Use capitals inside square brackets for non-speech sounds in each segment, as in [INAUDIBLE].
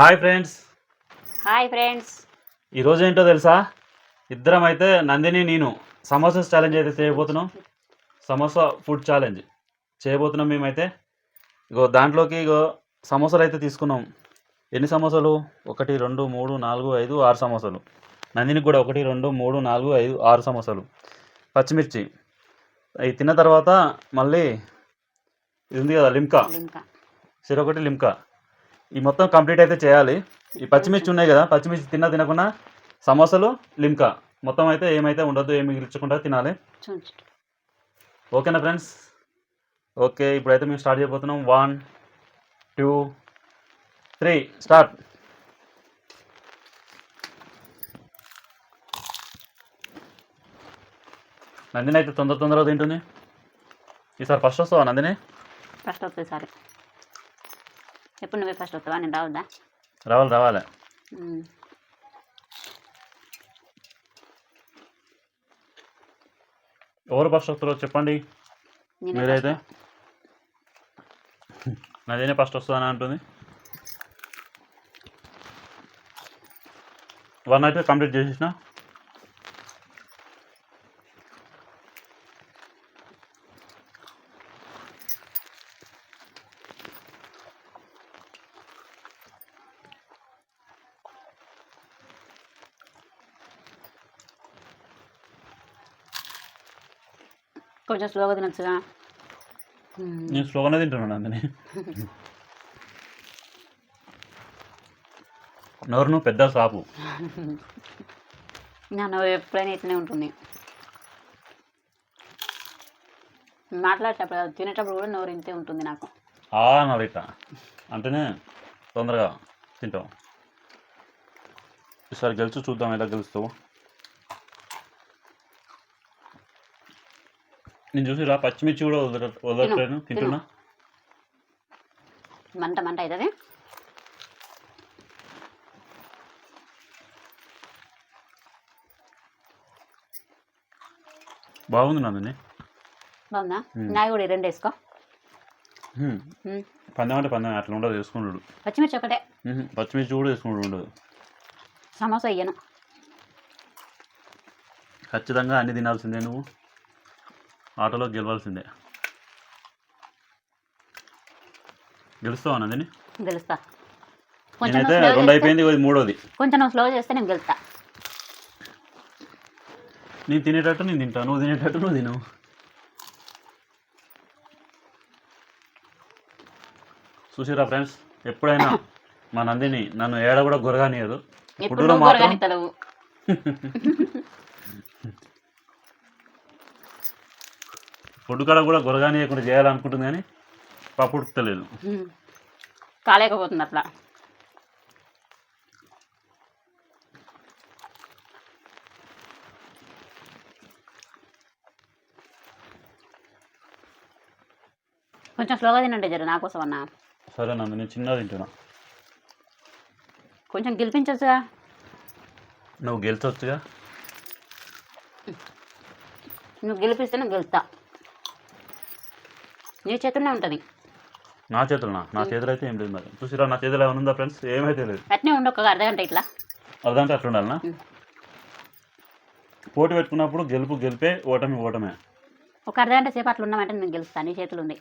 Hi friends. Hi friends. ఈరోజు ఏంటో తెలుసా? ఇద్దరం అయితే నందిని నేను సమోసాస్ ఛాలెంజ్ అయితే చేయబోతున్నాం. సమోసా ఫుడ్ ఛాలెంజ్ చేయబోతున్నాం మేమైతే. ఇగో దాంట్లోకి ఇగో సమోసాలు అయితే తీసుకున్నాం. ఎన్ని సమోసాలు? ఒకటి రెండు మూడు నాలుగు ఐదు ఆరు సమోసాలు. నందినికి కూడా ఒకటి రెండు మూడు నాలుగు ఐదు ఆరు సమోసాలు. పచ్చిమిర్చి. అవి తిన్న తర్వాత మళ్ళీ ఇది ఉంది కదా లిమ్కా. ఒకటి లిమ్కా. ఈ మొత్తం కంప్లీట్ అయితే చేయాలి. ఈ పచ్చిమిర్చి ఉన్నాయి కదా పచ్చిమిర్చి తిన్నా తినకుండా సమోసాలు లిమ్కా. మొత్తం అయితే ఏమైతే ఉండదు ఏమి మిగిల్చకుండా తినాలి. ఓకేనా ఫ్రెండ్స్? ఓకే ఇప్పుడైతే మేము స్టార్ట్ చేయబోతున్నాం. One two three start. Nandini అయితే తొందర తొందరగా తింటుంది. ఈసారి ఫస్ట్ వస్తావా నందిని? ఫస్ట్ వస్తుంది సారి. ఎప్పుడు నువ్వే ఫస్ట్ వస్తావా? నేను రావద్దా? రావాలి రావాలి. ఎవరు ఫస్ట్ వస్తారో చెప్పండి. మీరైతే? నదినే ఫస్ట్ వస్తుందని అంటుంది. వన్ అయితే కంప్లీట్ చేసేసిన. కొంచెం స్లోగా తినొచ్చుగా. నేను స్లోగానే తింటున్నాను అందుని. నోరును పెద్ద సాపు. నా నువ్వు ఎప్పుడైనా ఇట్లనే ఉంటుంది. మాట్లాడేటప్పుడు తినేటప్పుడు కూడా నోరు ఇంతే ఉంటుంది నాకు. ఆ నడిట అంటేనే తొందరగా తింటాం. ఈసారి గెలుచు చూద్దాం ఎలా గెలుస్తావు. నేను చూసి రా పచ్చిమిర్చి కూడా వదల వదలట్లేను తిను, తింటున్నా? మంట మంట అవుతుంది బాగుంది నందిని. బాగుందా. నాయి కూడా రెండు వేసుకో. పందెం అంటే పందెం అట్లా ఉండదు వేసుకుంటాడు పచ్చిమిర్చి ఒకటే. పచ్చిమిర్చి కూడా వేసుకుంటాడు ఉండదు. సమోసా ఇయ్యను. ఖచ్చితంగా అన్ని తినాల్సిందే నువ్వు. ఆటోలో గెలవాల్సిందే. గెలుస్తావా నందిని? గెలుస్తా. నేనైతే రెండు అయిపోయింది ఇది మూడోది. కొంచెం స్లో చేస్తే నేను గెలుస్తా. నేను తినేటట్టు నేను తింటా నువ్వు తినేటట్టు నువ్వు తిను. చూసిరా ఫ్రెండ్స్ ఎప్పుడైనా మా నందిని నన్ను ఏడ కూడా గొరగానియదు నువ్వు మాత్రం [LAUGHS] ఫుడ్ కాడ కూడా గొరగానియకుండా చేయాలనుకుంటుంది కానీ పప్పు ఉడతలేదు కాలేకపోతుంది అట్లా. కొంచెం స్లోగా తినండి జర నా కోసం అన్న. సరే నందు నేను చిన్నగా తింటున్నా. కొంచెం గెలిపించచ్చుగా. నువ్వు గెలిచొచ్చుగా. నువ్వు గెలిపిస్తే నేను గెలుస్తా. నీ చేతుల్లో ఉంటుంది. నా చేతులనా? నా చేతులు అయితే ఏం లేదు మరి. చూసిరా నా చేతిలో ఏమైనా ఉందా ఫ్రెండ్స్? ఏమైతే లేదు. అట్నే ఉండు ఒక అర్ధగంట ఇట్లా. అదంటే అట్లా ఉండాలనా. పోటీ పెట్టుకున్నప్పుడు గెలుపు గెలిపే ఓటమి ఓటమే. ఒక అర్ధగంట సేపు అట్లా ఉన్నామంటే నేను గెలుస్తా నీ చేతులు ఉంది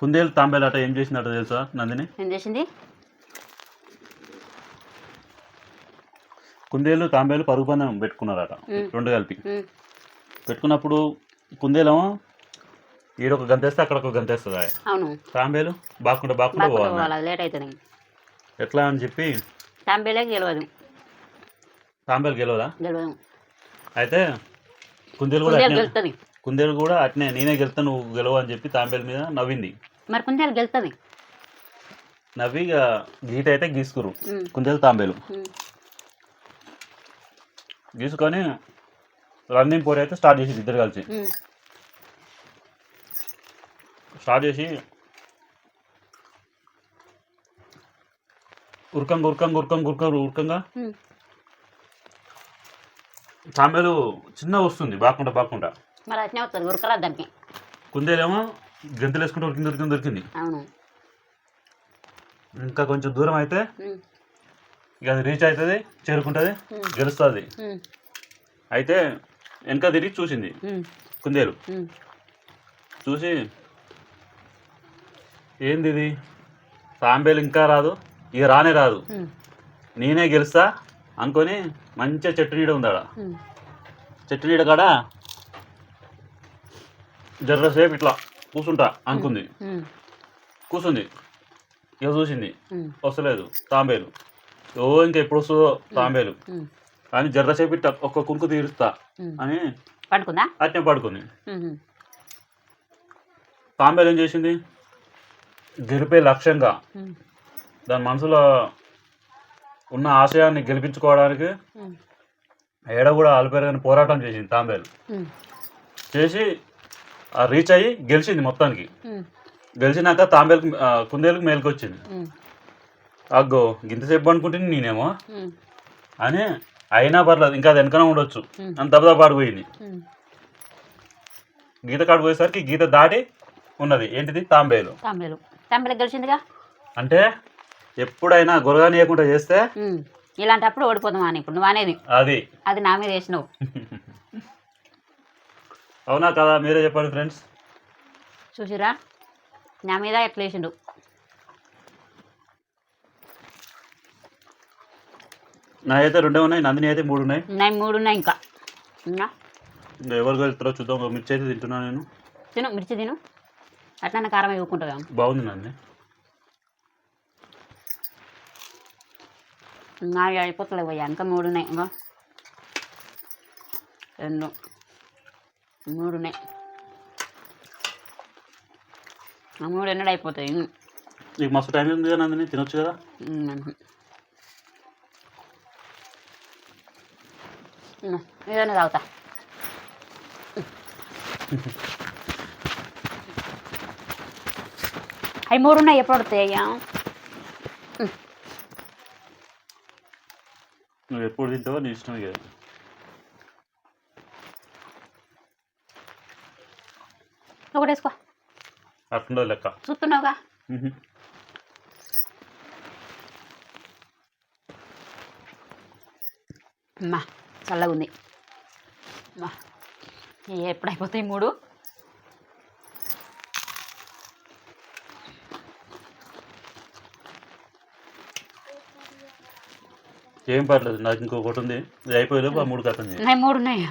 కుందేలు తాంబేలు అట ఏం చేసిందట తెలుసా నందిని? ఏం చేసింది? కుందేలు తాంబేలు పరుగు పందెం పెట్టుకున్నారట. రెండు కలిపి. పెట్టుకున్నప్పుడు కుందేలేమో ఈడొక గంతేస్తే అక్కడ ఒక గంతేస్తుంది? అవును. తాంబేలు? బాకుండా బాకుండా బాగా పోవాలి? లేట్ అవుతుంది ఎట్లా అని చెప్పి? తాంబేలే గెలవదు. తాంబేలు గెలవదా? గెలవదు. అయితే కుందేలు కూడా గెలుస్తుంది కుందేలు కూడా అట్నే నేనే గెలుతా నువ్వు గెలవు అని చెప్పి తాంబేలు మీద నవ్వింది. మరి కుందేలు గెలుస్తుంది నవ్వి గీత అయితే గీసుకురు కుందేలు తాంబేలు. గీసుకొని రన్నింగ్ పోటీ అయితే స్టార్ట్ చేసి ఇద్దరు కలిసి. స్టార్ట్ చేసి. ఉరకంగా ఉరకంగా ఉరకంగా. ఉరకంగా ఉరకంగా. తాంబేలు చిన్న వస్తుంది బాకుండా బాకుండా మరి అట్నే వస్తుంది ఉరకలా దానికి. కుందేలేమో గంతులు వేసుకుంటూ ఉరికింది ఉరికింది దొరికింది అవును. ఇంకా కొంచెం దూరం అయితే ఇక అది రీచ్ అవుతుంది చేరుకుంటుంది గెలుస్తుంది. అయితే వెనక తిరిగి చూసింది కుందేలు. చూసి ఏంది ఇది తాంబేలు ఇంకా రాదు. ఇక రానే రాదు. నేనే గెలుస్తా అనుకొని మంచిగా చెట్టు నీడ ఉందాడ? చెట్టు నీడ కాడ? జర్రసేపు ఇట్లా కూర్చుంటా అనుకుంది. కూర్చుంది ఇక చూసింది. వస్తలేదు. తాంబేలు ఓ ఇంకా ఎప్పుడు వస్తుందో తాంబేలు అని జర్రసేపు ఇట్లా ఒక్క కుంకు తీరుస్తా. అని పడుకుందా? అట్నే పడుకుంది. తాంబేలు ఏం చేసింది? గెలిపే లక్ష్యంగా దాని మనసులో ఉన్న ఆశయాన్ని గెలిపించుకోవడానికి ఏడ కూడా అల్పేరని పోరాటం చేసింది తాంబేలు. చేసి ఆ రీచ్ అయ్యి గెలిచింది మొత్తానికి. గెలిచినాక తాంబేలుకి కుందేలుకి మేలుకి వచ్చింది ఉమ్, అగ్గో గింతసేపు అనుకుంటుంది నేనేమో అని అయినా పర్లేదు ఇంకా అది వెనకనే ఉండొచ్చు. అని దెబ్బ ఉమ్. గీత కాడు పోయేసరికి గీత దాటి ఉన్నది. ఏంటిది? తాంబేలు. తాంబేలు. తాంబేలు గెలిచిందిగా అంటే ఎప్పుడైనా గొరగానీయకుండా చేస్తే? ఇలాంటప్పుడు ఓడిపోదాం అని. ఇప్పుడు నువ్వు అనేది. అది. అది నా మీద వేసినావు. [LAUGHS] అవునా కదా? మీరే చెప్పండి ఫ్రెండ్స్. చూసిరా? నా మీద ఎట్లా వేసిండు? నా అయితే రెండే ఉన్నాయి నందిని అయితే మూడు ఉన్నాయి. ఉన్నాయి మూడు ఉన్నాయి ఇంకా. ఇంకా ఎవరు వెళ్తారో చూద్దాం. మిర్చి అయితే తింటున్నా నేను. తిను మిర్చి తిను. అట్లనే కారం ఇవ్వకుంటావు బాగుంది నందిని నావి అయిపోతలేవు ఇంకా మూడు ఉన్నాయి ఇంకా. రెండు మూడు ఉన్నాయి. మూడు ఎన్నడు అయిపోతాయి. నీకు మస్తు టైం ఉంది కదా నందిని తినొచ్చు కదా. ఏదైనా తాగుతా. [LAUGHS] అవి మూడు ఉన్నాయి ఎప్పుడు వస్తాయి అయ్యా నువ్వు ఎప్పుడు తింటావో నీ ఇష్టం ఇక ఒకటి వేసుకో అట్లుండదు లెక్క చూస్తున్నావుగా. అమ్మా చల్లగా ఉంది అమ్మా ఏ ఎప్పుడు అయిపోతాయి మూడు ఏం పర్లేదు నాకు ఇంకొకటి ఉంది. ఇది అయిపోయేలోపు ఆ మూడు కథం ఉన్నాయి మూడు ఉన్నాయి?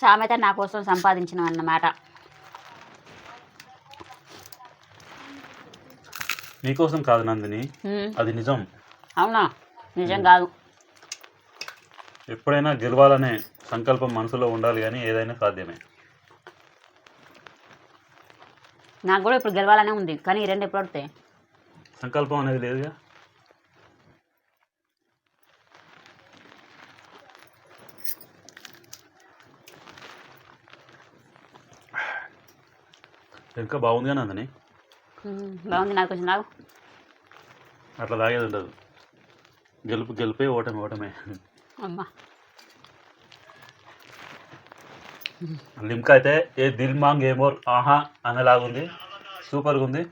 సామెత నా కోసం సంపాదించిన అన్నమాట. నీకోసం కాదు నందిని అది నిజం. అవునా? నిజం కాదు. ఎప్పుడైనా గెలవాలనే సంకల్పం మనసులో ఉండాలి కానీ ఏదైనా సాధ్యమే. నాకు కూడా ఇప్పుడు గెలవాలనే ఉంది కానీ రెండు ఎప్పుడు వస్తాయి సంకల్పం అనేది లేదుగా. ఇంకా బాగుందిగా నందని? బాగుంది నాకు కొంచెం నాకు అట్లా తాగేది ఉండదు. గెలుపు గెలిపే ఓటమి ఓటమే. అమ్మా. లిమ్కా అయితే ఏ దిల్ మాంగ్ ఏ మోర్ ఆహా అనేలాగుంది. సూపర్గా ఉంది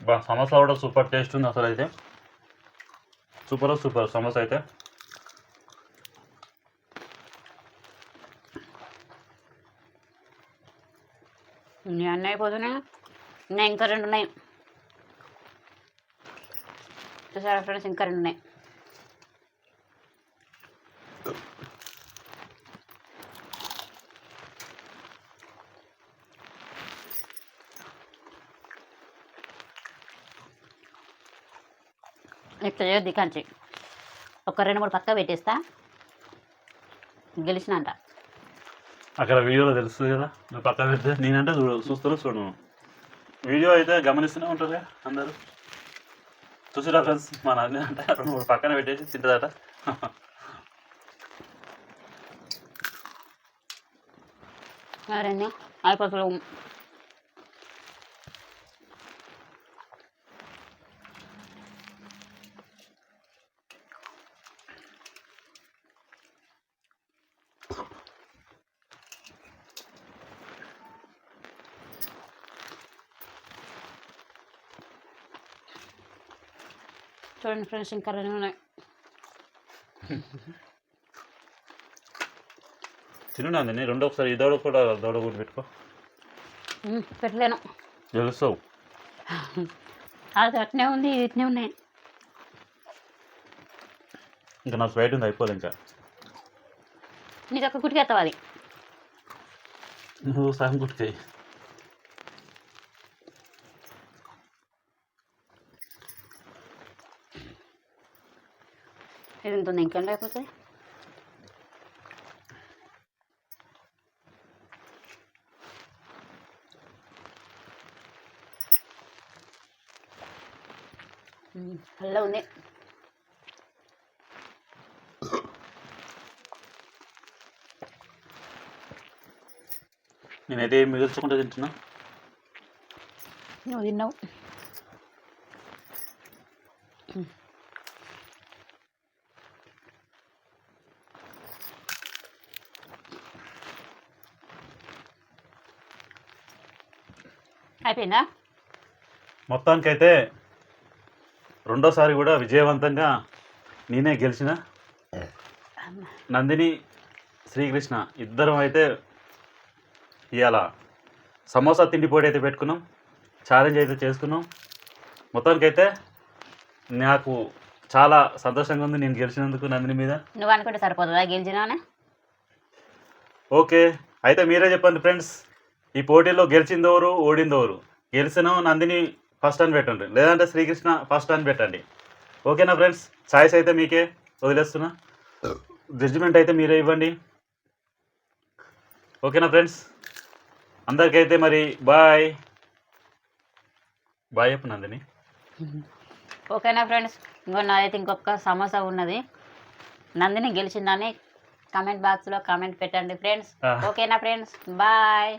బా సమోసా కూడా సూపర్ టేస్ట్ ఉంది అసలు అయితే సూపర్ సూపర్ సమోసా అయితే. అన్నీ అయిపోతున్నాయి. ఇంకా రెండు ఉన్నాయి. చూసారా ఫ్రెండ్స్ ఇంకా రెండు ఉన్నాయి. ఇట్లా చేయొద్దు కంచి ఒక రెండు మూడు పక్క పెట్టేస్తా. గెలిచినంట. అక్కడ వీడియోలో తెలుస్తుంది కదా నువ్వు పక్కన పెడితే నేనంటే చూడ చూస్తారో చూడను వీడియో అయితే గమనిస్తూనే ఉంటారు అందరూ. చూసిరా ఫ్రెండ్స్ మా నాన్న అంటే రెండు మూడు పక్కన పెట్టేసి తింటుందట. అయిపోతుంది చూడండి ఫ్రెండ్స్ ఇంకా రెండు ఉన్నాయి. తిను నందిని రెండో ఒకసారి ఈ దౌడ కూడా దౌడ కూడా పెట్టుకో. పెట్టలేను. తెలుస్తావు అది అట్నే ఉంది ఇది ఇట్నే ఉన్నాయి. ఇంకా నా స్వైట్ ఉంది అయిపోదు ఇంకా. నీకు ఒక గుడికెత్తావు అది నువ్వు సగం గుర్తుకాయి ఉంటుంది ఇంకేం లేకపోతే అలా ఉంది నేనైతే మిగిల్చకుండా తింటున్నా నువ్వు తిన్నావు అయిపోయిందా? మొత్తానికైతే రెండోసారి కూడా విజయవంతంగా నేనే గెలిచిన. నందిని శ్రీకృష్ణ ఇద్దరం అయితే ఇవాళ సమోసా తిండి పోటీ అయితే పెట్టుకున్నాం. ఛాలెంజ్ అయితే చేసుకున్నాం. మొత్తానికైతే నాకు చాలా సంతోషంగా ఉంది నేను గెలిచినందుకు నందిని మీద. నువ్వు అనుకుంటే సరిపోతుందా గెలిచినానే ఓకే. అయితే మీరే చెప్పండి ఫ్రెండ్స్. ఈ పోటీలో గెలిచిందెవరు? ఓడిందెవరు? గెలిచిన నందిని ఫస్ట్ అని పెట్టండి. లేదంటే శ్రీకృష్ణ ఫస్ట్ అని పెట్టండి. ఓకేనా ఫ్రెండ్స్? ఛాయిస్ అయితే మీకే. వదిలేస్తున్నా. జడ్జిమెంట్ అయితే మీరే ఇవ్వండి. ఓకేనా ఫ్రెండ్స్? అందరికైతే మరి బాయ్. బాయ్ చెప్పు నందిని. ఓకేనా ఫ్రెండ్స్? ఇంకో నాదైతే ఇంకొక సమస్య ఉన్నది. నందిని గెలిచిందని కామెంట్ బాక్స్లో కామెంట్ పెట్టండి ఫ్రెండ్స్. ఓకేనా ఫ్రెండ్స్? బాయ్.